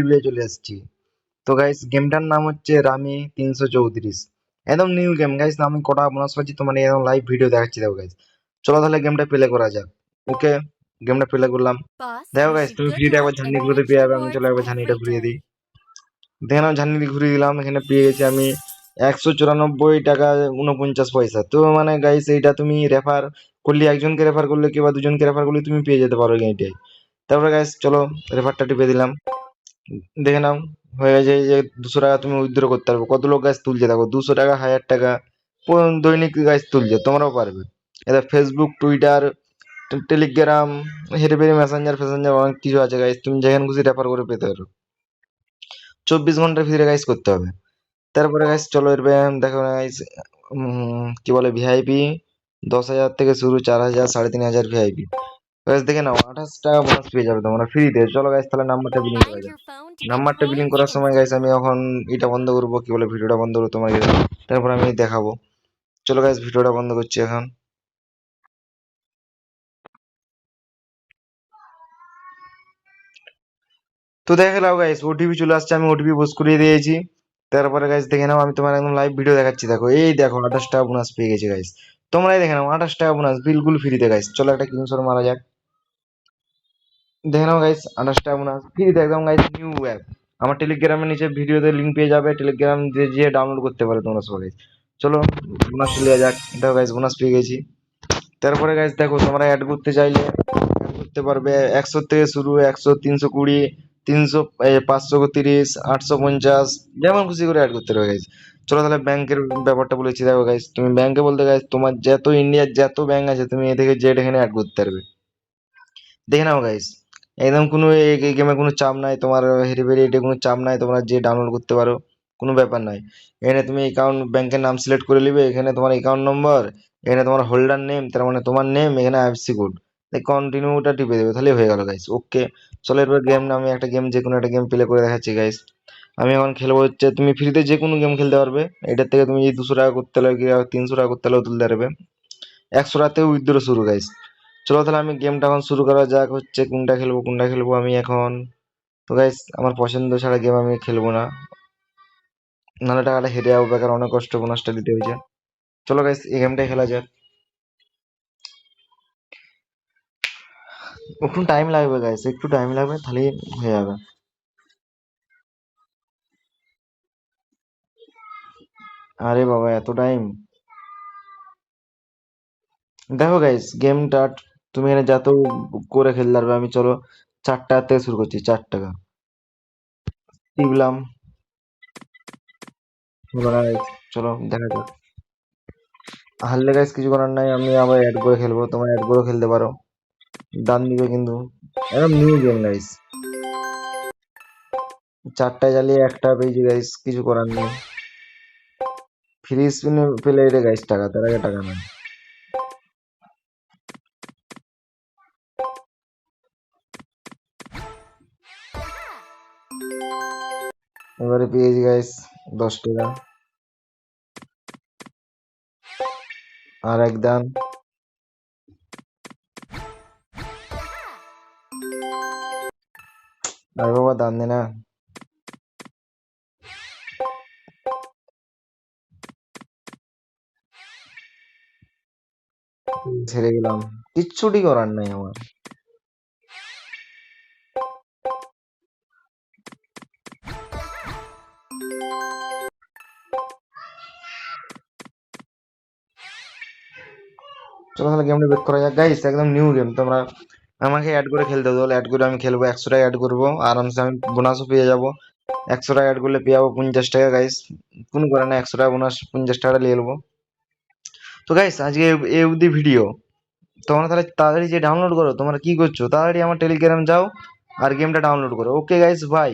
Review চলে এসেছি তো গাইস গেমটার নাম হচ্ছে রামি তিনশো চৌত্রিশ। একদম নিউ গেম গাইস আমি কটা বোনাস পাচ্ছি তোমার একদম লাইভ ভিডিও দেখাচ্ছি, দেখো গাইস চলো তাহলে গেমটা প্লে করা যাক। ওকে গেমটা প্লে করলাম। দেখো গাইস তুমি ফ্রিতে একবার ঝান্ডি ঘুরে পেয়ে যাবে, আমি চলো একবার ঝান্ডিটা ঘুরিয়ে দিই। দেখে নাও ঝান্ডি ঘুরিয়ে দিলাম, এখানে পেয়ে গেছি আমি একশো চুরানব্বই টাকা উনপঞ্চাশ পয়সা। তো মানে গাইস এইটা তুমি রেফার করলে, একজনকে রেফার করলে কিংবা দুজনকে রেফার করলে তুমি পেয়ে যেতে পারো এইটাই তারপরে গাইস চলো রেফারটা টিপে দিলাম। দেখে নাও, হয়ে গেছে যে দুশো টাকা তুমি উইথড্র করতে পারবে। কত লোক গাছ তুলছে? দেখো, দুশো টাকা, হাজার টাকা দৈনিক গাছ তুলছে, তোমরাও পারবে। এটা ফেসবুক টুইটার টেলিগ্রাম হেরিফেরি মেসেঞ্জার ফেসেঞ্জার অনেক কিছু আছে গাইস তুমি যেখানে খুশি রেফার করে পেতে পারো। চব্বিশ ঘণ্টার ভিতরে গাইস করতে হবে। তারপরে গাইস চলো এর ব্যায়াম দেখো গাইস কি বলে ভিআইপি দশ হাজার থেকে শুরু, চার হাজার, সাড়ে তিন হাজার ভিআইপি গাইস দেখে নাও, আঠাশ টাকা বোনাস পেয়ে যাবে তোমরা ফ্রিতে চলো গাইস তাহলে নাম্বারটা বিলিং করা যাক। নাম্বারটা বিলিং করার সময় গাইস আমি এখন এটা বন্ধ করব, কি বলে ভিডিওটা বন্ধ করব তোমাকে তারপর আমি দেখাবো। চলো গাইস ভিডিওটা বন্ধ করছি এখন। তো দেখে নাও গাইস ওটিপি চলে আসছে, আমি ওটিপি বুস করিয়ে দিয়েছি। তারপরে গাইস দেখে নাও, আমি তোমার একদম লাইভ ভিডিও দেখাচ্ছি। দেখো, এই দেখো, আঠাশ টাকা বোনাস পেয়ে গেছে গাইস তোমরাই দেখে নাও, আঠাশ টাকা বোনাস বিলকুল ফ্রিতে গাইস চলো একটা কিংসর মারা যাক। দেখে নাও গাইস আঠাশ টাকা বোনাস ফ্রিতে একদম গাইস নিউ অ্যাপ আমার টেলিগ্রামের নিচে ভিডিওতে লিঙ্ক পেয়ে যাবে টেলিগ্রাম দিয়ে যে ডাউনলোড করতে পারে তোমরা সবাই। চলো বোনাস চলে যাক। দেখো গাইস বোনাস পেয়ে গেছি। তারপরে গাইস দেখো তোমরা অ্যাড করতে চাইলে করতে পারবে একশো থেকে শুরু, একশো, তিনশো কুড়ি, তিনশো পাঁচশো তিরিশ, আটশো পঞ্চাশ, যেমন খুশি করে অ্যাড করতে পারবে গাইস চলো তাহলে ব্যাংকের ব্যাপারটা বলেছি, দেখো গাইস তুমি ব্যাংকে বলতে গাইস তোমার যত ইন্ডিয়ার যত ব্যাংক আছে, তুমি এ থেকে জেড এখানে অ্যাড করতে পারবে। দেখে নাও গাইস একদম কোনো এই গেমে কোনো চাপ নাই, তোমার হেরিফেরি এটা কোনো চাপ নাই, তোমরা যে ডাউনলোড করতে পারো, কোনো ব্যাপার নাই। এখানে তুমি অ্যাকাউন্ট ব্যাংকের নাম সিলেক্ট করে নিবে, এখানে তোমার অ্যাকাউন্ট নম্বর এখানে তোমার হোল্ডার নেম তার মানে তোমার নেম এখানে আইএফসি কোড কন্টিনিউটা টিপে দেবে, তাহলে হয়ে গেল গাইস ওকে চলো এরপর গেম আমি একটা গেম যে কোনো একটা গেম প্লে করে দেখাচ্ছি গাইস আমি এখন খেলব হচ্ছে, তুমি ফ্রিতে যে কোনো গেম খেলতে পারবে, এটার থেকে তুমি যদি দুশো টাকা করতে হলে কি তিনশো টাকা করতে হলেও তুলতে পারবে। একশো টাকাতেও উইথড্র শুরু গাইস চলো তাহলে আমি গেমটা এখন শুরু করা যাক, হচ্ছে কোনটা খেলব কোনটা খেলব আমি এখন। তো গাইস আমার পছন্দ ছাড়া গেম আমি খেলব না। নাহলে টাকাটা হেরে যাব, বেকার অনেক কষ্ট বোনাসটা দিতে হয়েছে। চলো গাইস এই গেমটাই খেলা যাক। একটু টাইম লাগবে গাইস একটু টাইম লাগবে, তাহলেই হয়ে যাবে। আরে বাবা, এত টাইম দেখো গাইস গেমটা তুমি এখানে যত করে খেলতে পারবে আমি চলো চার টাকা থেকে শুরু করছি, চার টাকা। টিপলাম চলো, দেখা যাক। হারলে গাইস কিছু করার নাই, আমি আবার অ্যাড করে খেলব, তোমরা অ্যাড করে খেলতে পারো। দান দিবে কিন্তু একদম নিউ গেম গাইস চারটায় জ্বালিয়ে একটা পেয়েছি গাইস কিছু করার নেই। ফ্রি স্পিনে পেলে রে গাইস টাকা, তার আগে টাকা নেই। এবারে পেয়েছি গাইস দশ টাকা। আর এক দান। আরে বাবা দান দে না। ছেড়ে গেলাম। কিচ্ছুটি করার নাই আমার। চলো তাহলে গেমটা বেক করা যাক। গাইস একদম নিউ গেম তোমরা আমাকে অ্যাড করে খেলতে হবে অ্যাড করে আমি খেলব একশো টাকা অ্যাড করব। আরামসে আমি বোনাসও পেয়ে যাব। একশো টাকা অ্যাড করলে পেয়ে যাব পঞ্চাশ টাকা গাইস কোনো করে না একশো টাকা বোনাস পঞ্চাশ টাকা নিয়ে নেব। তো গাইস আজকে এই অবধি ভিডিও তোমরা তাহলে তাড়াতাড়ি যে ডাউনলোড করো, তোমরা কি করছ? তাড়াতাড়ি আমার টেলিগ্রাম যাও আর গেমটা ডাউনলোড করো। Okay guys bye